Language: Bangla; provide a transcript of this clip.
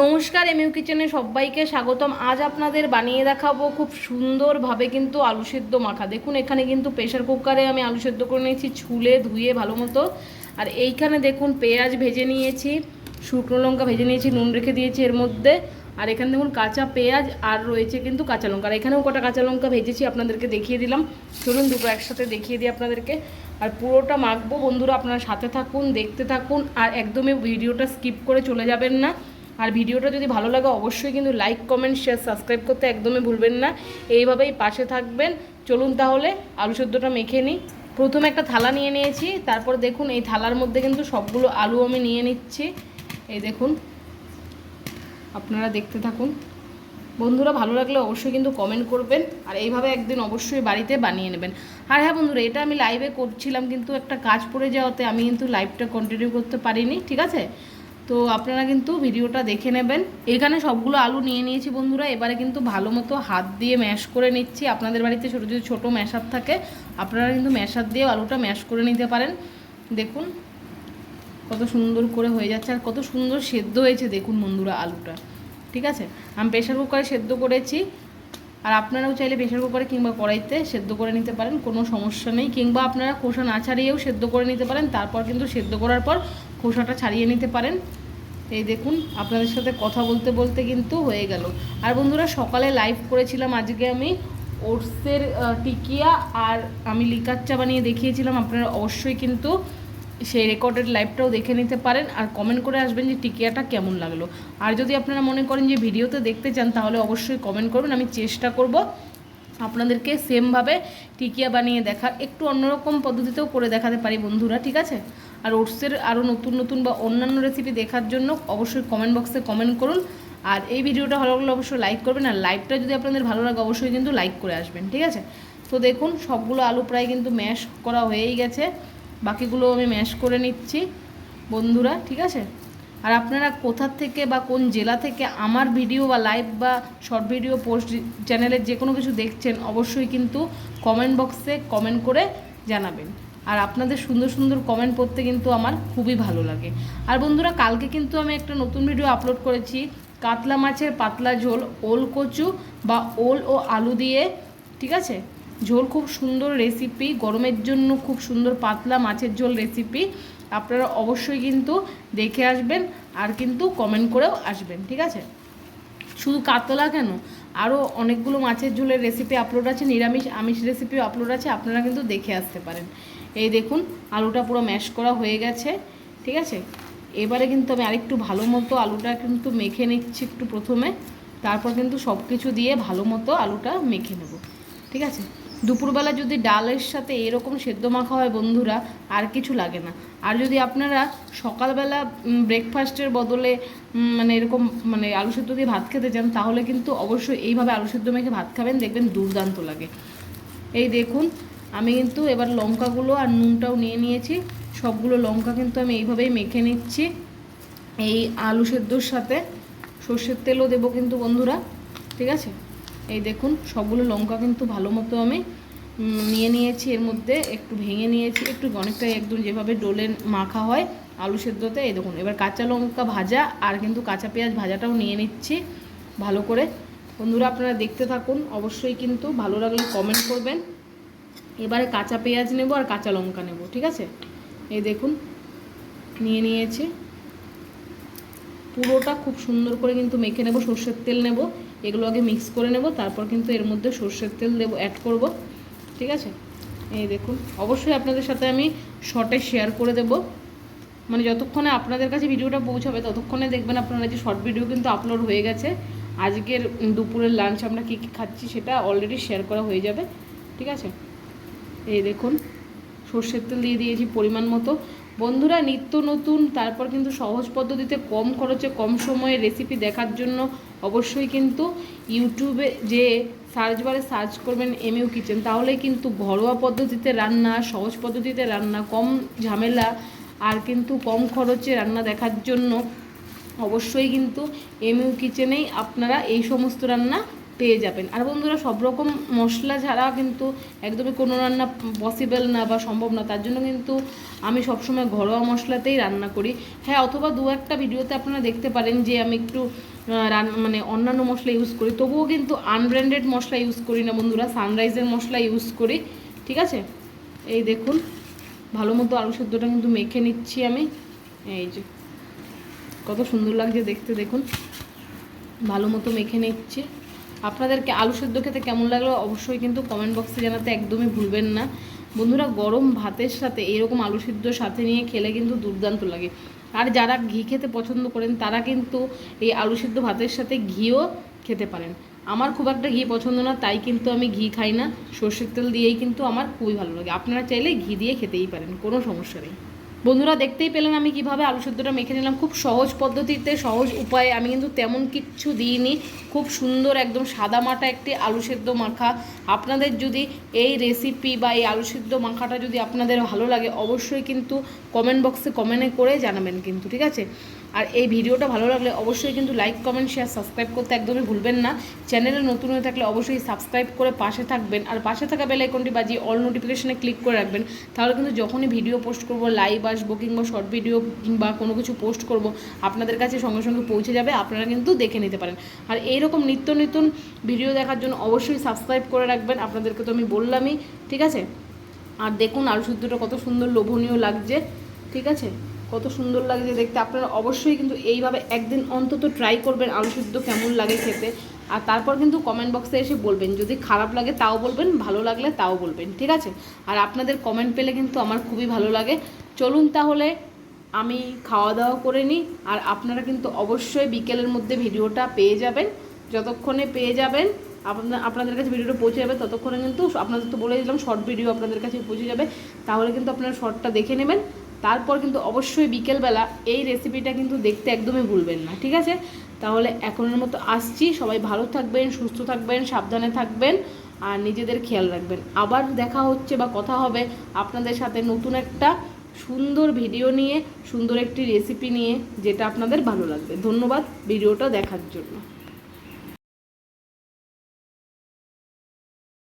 নমস্কার, এমইউ কিচেনে সবাইকে স্বাগতম। আজ আপনাদের বানিয়ে দেখাবো খুব সুন্দরভাবে কিন্তু আলু সেদ্ধ মাখা। দেখুন, এখানে কিন্তু প্রেশার কুকারে আমি আলু সেদ্ধ করে নিয়েছি, ছুলে, ধুয়ে ভালো মতো। আর এইখানে দেখুন, পেঁয়াজ ভেজে নিয়েছি, শুকনো লঙ্কা ভেজে নিয়েছি, নুন রেখে দিয়েছি এর মধ্যে। আর এখানে দেখুন, কাঁচা পেঁয়াজ আর রয়েছে কিন্তু কাঁচা লঙ্কা। আর এখানেও কটা কাঁচা লঙ্কা ভেজেছি, আপনাদেরকে দেখিয়ে দিলাম। চলুন দুটো একসাথে দেখিয়ে দিই আপনাদেরকে। আর পুরোটা মাখবো, বন্ধুরা, আপনারা সাথে থাকুন, দেখতে থাকুন, আর একদমই ভিডিওটা স্কিপ করে চলে যাবেন না। আর ভিডিওটা যদি ভালো লাগে, অবশ্যই কিন্তু লাইক কমেন্ট শেয়ার সাবস্ক্রাইব করতে একদমই ভুলবেন না। এইভাবেই পাশে থাকবেন। চলুন তাহলে আলু সেদ্ধটা মেখে নিই। প্রথমে একটা থালা নিয়ে নিয়েছি, তারপর দেখুন এই থালার মধ্যে কিন্তু সবগুলো আলু আমি নিয়ে নিচ্ছি। এই দেখুন, আপনারা দেখতে থাকুন। বন্ধুরা, ভালো লাগলে অবশ্যই কিন্তু কমেন্ট করবেন আর এইভাবে একদিন অবশ্যই বাড়িতে বানিয়ে নেবেন। আর হ্যাঁ বন্ধুরা, এটা আমি লাইভে করছিলাম, কিন্তু একটা কাজ পড়ে যাওয়াতে আমি কিন্তু লাইভটা কন্টিনিউ করতে পারিনি, ঠিক আছে? তো আপনারা কিন্তু ভিডিওটা দেখে নেবেন। এখানে সবগুলো আলু নিয়ে নিয়েছি বন্ধুরা। এবারে কিন্তু ভালো মতো হাত দিয়ে ম্যাশ করে নিচ্ছি। আপনাদের বাড়িতে ছোটো, যদি ছোটো ম্যাশার থাকে, আপনারা কিন্তু ম্যাশার দিয়ে আলুটা ম্যাশ করে নিতে পারেন। দেখুন, কত সুন্দর করে হয়ে যাচ্ছে আর কত সুন্দর সেদ্ধ হয়েছে। দেখুন বন্ধুরা আলুটা, ঠিক আছে? আমি প্রেশার কুকারে সেদ্ধ করেছি। আর আপনারাও চাইলে প্রেশার কুকারে কিংবা কড়াইতে সেদ্ধ করে নিতে পারেন, কোনো সমস্যা নেই। কিংবা আপনারা খোসা না ছাড়িয়েও সেদ্ধ করে নিতে পারেন। তারপর কিন্তু সেদ্ধ করার পর খোসাটা ছাড়িয়ে নিতে পারেন। এই দেখুন, আপনাদের সাথে কথা বলতে বলতে কিন্তু হয়ে গেল। আর বন্ধুরা, সকালে লাইভ করেছিলাম, আজকে আমি ওটসের টিকিয়া আর আমি লিকার চা বানিয়ে দেখিয়েছিলাম। আপনারা অবশ্যই কিন্তু সেই রেকর্ডেড লাইভটাও দেখে নিতে পারেন আর কমেন্ট করে আসবেন যে টিকিয়াটা কেমন লাগল। আর যদি আপনারা মনে করেন যে ভিডিওতে দেখতে চান, তাহলে অবশ্যই কমেন্ট করবেন। আমি চেষ্টা করব আপনাদেরকে সেমভাবে টিকিয়া বানিয়ে দেখার, একটু অন্যরকম পদ্ধতিতেও করে দেখাতে পারি বন্ধুরা, ঠিক আছে? আর ওটসের আরও নতুন নতুন বা অন্যান্য রেসিপি দেখার জন্য অবশ্যই কমেন্ট বক্সে কমেন্ট করুন। আর এই ভিডিওটা ভালো লাগলে অবশ্যই লাইক করবেন, আর লাইভটা যদি আপনাদের ভালো লাগে অবশ্যই কিন্তু লাইক করে আসবেন, ঠিক আছে? তো দেখুন, সবগুলো আলু প্রায় কিন্তু ম্যাশ করা হয়েই গেছে। বাকিগুলো আমি ম্যাশ করে নিচ্ছি, বন্ধুরা, ঠিক আছে? আর আপনারা কোথা থেকে বা কোন জেলা থেকে আমার ভিডিও বা লাইভ বা শর্ট ভিডিও পোস্ট চ্যানেলের যে কোনো কিছু দেখছেন, অবশ্যই কিন্তু কমেন্ট বক্সে কমেন্ট করে জানাবেন। আর আপনাদের সুন্দর সুন্দর কমেন্ট পড়তে কিন্তু আমার খুবই ভালো লাগে। আর বন্ধুরা, কালকে কিন্তু আমি একটা নতুন ভিডিও আপলোড করেছি। কাতলা মাছের পাতলা ঝোল, ওল কচু বা ওল ও আলু দিয়ে, ঠিক আছে? ঝোল খুব সুন্দর রেসিপি গরমের জন্য খুব সুন্দর পাতলা মাছের ঝোল রেসিপি আপনারা অবশ্যই কিন্তু দেখে আসবেন আর কিন্তু কমেন্ট করেও আসবেন, ঠিক আছে? শুধু কাতলা কেন? আরও অনেকগুলো মাছের ঝোলের রেসিপি আপলোড আছে, নিরামিষ, আমিষ রেসিপিও আপলোড আছে, আপনারা কিন্তু দেখে আসতে পারেন। এই দেখুন, আলুটা পুরো ম্যাশ করা হয়ে গেছে, ঠিক আছে? এবারে কিন্তু আমি আরেকটু ভালো মতো আলুটা কিন্তু মেখে নিচ্ছি একটু প্রথমে, তারপর কিন্তু সব কিছু দিয়ে ভালো মতো আলুটা মেখে নেব, ঠিক আছে? দুপুরবেলা যদি ডালের সাথে এরকম সেদ্ধ মাখা হয় বন্ধুরা, আর কিছু লাগে না। আর যদি আপনারা সকালবেলা ব্রেকফাস্টের বদলে মানে এরকম মানে আলু সেদ্ধ দিয়ে ভাত খেতে চান, তাহলে কিন্তু অবশ্যই এইভাবে আলু সেদ্ধ মেখে ভাত খাবেন, দেখবেন দুর্দান্ত লাগে। এই দেখুন আমি কিন্তু এবার লঙ্কাগুলো আর নুনটাও নিয়ে নিয়েছি। সবগুলো লঙ্কা কিন্তু আমি এইভাবেই মেখে নিচ্ছি। এই আলু সেদ্ধর সাথে সর্ষের তেলও দেবো কিন্তু বন্ধুরা, ঠিক আছে? এই দেখুন, সবগুলো লঙ্কা কিন্তু ভালো মতো আমি নিয়ে নিয়েছি। এর মধ্যে একটু ভেঙে নিয়েছি, একটু অনেকটাই একদম যেভাবে ডোলে মাখা হয় আলু সেদ্ধতে। এই দেখুন, এবার কাঁচা লঙ্কা ভাজা আর কিন্তু কাঁচা পেঁয়াজ ভাজাটাও নিয়ে নিচ্ছি ভালো করে। বন্ধুরা, আপনারা দেখতে থাকুন। অবশ্যই কিন্তু ভালো লাগলে কমেন্ট করবেন। এবারে কাঁচা পেঁয়াজ নেব আর কাঁচা লঙ্কা নেব, ঠিক আছে? এই দেখুন, নিয়ে নিয়েছি। পুরোটা খুব সুন্দর করে কিন্তু মেখে নেব, সর্ষের তেল নেব, এগুলো আগে মিক্স করে নেব, তারপর কিন্তু এর মধ্যে সর্ষের তেল দেবো অ্যাড করব, ঠিক আছে? এই দেখুন, অবশ্যই আপনাদের সাথে আমি শর্টে শেয়ার করে দেব। মানে যতক্ষণে আপনাদের কাছে ভিডিওটা পৌঁছাবে, ততক্ষণে দেখবেন আপনারা যে শর্ট ভিডিও কিন্তু আপলোড হয়ে গেছে। আজকের দুপুরের লাঞ্চ আমরা কী কী খাচ্ছি সেটা অলরেডি শেয়ার করা হয়ে যাবে, ঠিক আছে? এই দেখুন, সর্ষের তেল দিয়ে দিয়েছি পরিমাণ মতো। বন্ধুরা, নিত্য নতুন, তারপর কিন্তু সহজ পদ্ধতিতে কম খরচে, কম সময়ে রেসিপি দেখার জন্য অবশ্যই কিন্তু ইউটিউবে যে সার্চ বারে সার্চ করবেন এমইউ কিচেন তাহলে কিন্তু ঘরোয়া পদ্ধতিতে রান্না, সহজ পদ্ধতিতে রান্না, কম ঝামেলা আর কিন্তু কম খরচে রান্না দেখার জন্য অবশ্যই কিন্তু এমইউ কিচেনেই আপনারা এই সমস্ত রান্না পেয়ে যাবেন। আর বন্ধুরা, সব রকম মশলা ছাড়া কিন্তু একদমই কোনো রান্না পসিবল না বা সম্ভব না। তার জন্য কিন্তু আমি সবসময় ঘরোয়া মশলাতেই রান্না করি। হ্যাঁ অথবা দু একটা ভিডিওতে আপনারা দেখতে পারেন যে আমি একটু রান মানে অন্যান্য মশলা ইউজ করি। তবুও কিন্তু আনব্র্যান্ডেড মশলা ইউজ করি না বন্ধুরা সানরাইজের মশলা ইউজ করি। ঠিক আছে? এই দেখুন, ভালো মতো আলু সেদ্ধটা কিন্তু মেখে নিচ্ছি আমি। এই যে, কত সুন্দর লাগছে দেখতে, দেখুন। ভালো মতো মেখে নিচ্ছি। আপনাদেরকে আলু সেদ্ধ খেতে কেমন লাগল অবশ্যই কিন্তু কমেন্ট বক্সে জানাতে একদমই ভুলবেন না। বন্ধুরা, গরম ভাতের সাথে এরকম আলু সিদ্ধ সাথে নিয়ে খেলে কিন্তু দুর্দান্ত লাগে। আর যারা ঘি খেতে পছন্দ করেন, তারা কিন্তু এই আলু সিদ্ধ ভাতের সাথে ঘিও খেতে পারেন। আমার খুব একটা ঘি পছন্দ না, তাই কিন্তু আমি ঘি খাই না। সর্ষের তেল দিয়েই কিন্তু আমার খুবই ভালো লাগে। আপনারা চাইলে ঘি দিয়ে খেতেই পারেন, কোনো সমস্যা নেই। বন্ধুরা দেখতেই পেলেন আমি কীভাবে আলু সেদ্ধটা মেখে নিলাম। খুব সহজ পদ্ধতিতে, সহজ উপায়ে। আমি কিন্তু তেমন কিচ্ছু দিইনি। খুব সুন্দর একদম সাদা মাটা একটি আলু সেদ্ধ মাখা। আপনাদের যদি এই রেসিপি বা এই আলু সেদ্ধ মাখাটা যদি আপনাদের ভালো লাগে, অবশ্যই কিন্তু কমেন্ট বক্সে কমেন্টে করে জানাবেন কিন্তু, ঠিক আছে? আর এই ভিডিওটা ভালো লাগলে অবশ্যই কিন্তু লাইক কমেন্ট শেয়ার সাবস্ক্রাইব করতে একদমই ভুলবেন না। চ্যানেলে নতুন হয়ে থাকলে অবশ্যই সাবস্ক্রাইব করে পাশে থাকবেন আর পাশে থাকা বেল আইকনটি বাজিয়ে অল নোটিফিকেশনে ক্লিক করে রাখবেন। তাহলে কিন্তু যখনই ভিডিও পোস্ট করব লাইভ আসব কিংবা শর্ট ভিডিও কিংবা কোনো কিছু পোস্ট করব, আপনাদের কাছে সঙ্গে সঙ্গে পৌঁছে যাবে, আপনারা কিন্তু দেখে নিতে পারেন। আর এইরকম নিত্য নতুন ভিডিও দেখার জন্য অবশ্যই সাবস্ক্রাইব করে রাখবেন। আপনাদেরকে তো আমি বললামই, ঠিক আছে? আর দেখুন আলু শুদ্ধটা কত সুন্দর লোভনীয় লাগছে, ঠিক আছে? কত সুন্দর লাগছে দেখতে। আপনারা অবশ্যই কিন্তু এইভাবে একদিন অন্তত ট্রাই করবেন আলু সিদ্ধ কেমন লাগে খেতে। আর তারপর কিন্তু কমেন্ট বক্সে এসে বলবেন, যদি খারাপ লাগে তাও বলবেন, ভালো লাগলে তাও বলবেন, ঠিক আছে? আর আপনাদের কমেন্ট পেলে কিন্তু আমার খুবই ভালো লাগে। চলুন তাহলে, আমি খাওয়া দাওয়া করে নিই। আর আপনারা কিন্তু অবশ্যই বিকেলের মধ্যে ভিডিওটা পেয়ে যাবেন। যতক্ষণে পেয়ে যাবেন, আপনার, আপনাদের কাছে ভিডিওটা পৌঁছে যাবে, ততক্ষণে কিন্তু আপনাদের তো বলে দিলাম শর্ট ভিডিও আপনাদের কাছে পৌঁছে যাবে। তাহলে কিন্তু আপনারা শর্টটা দেখে নেবেন। তারপর কিন্তু অবশ্যই বিকেলবেলা এই রেসিপিটা কিন্তু দেখতে একদমই ভুলবেন না, ঠিক আছে? তাহলে এখনের মতো আসছি, সবাই ভালো থাকবেন, সুস্থ থাকবেন, সাবধানে থাকবেন, আর নিজেদের খেয়াল রাখবেন। আবার দেখা হচ্ছে বা কথা হবে আপনাদের সাথে নতুন একটা সুন্দর ভিডিও নিয়ে, সুন্দর একটি রেসিপি নিয়ে, যেটা আপনাদের ভালো লাগবে। ধন্যবাদ ভিডিওটা দেখার জন্য।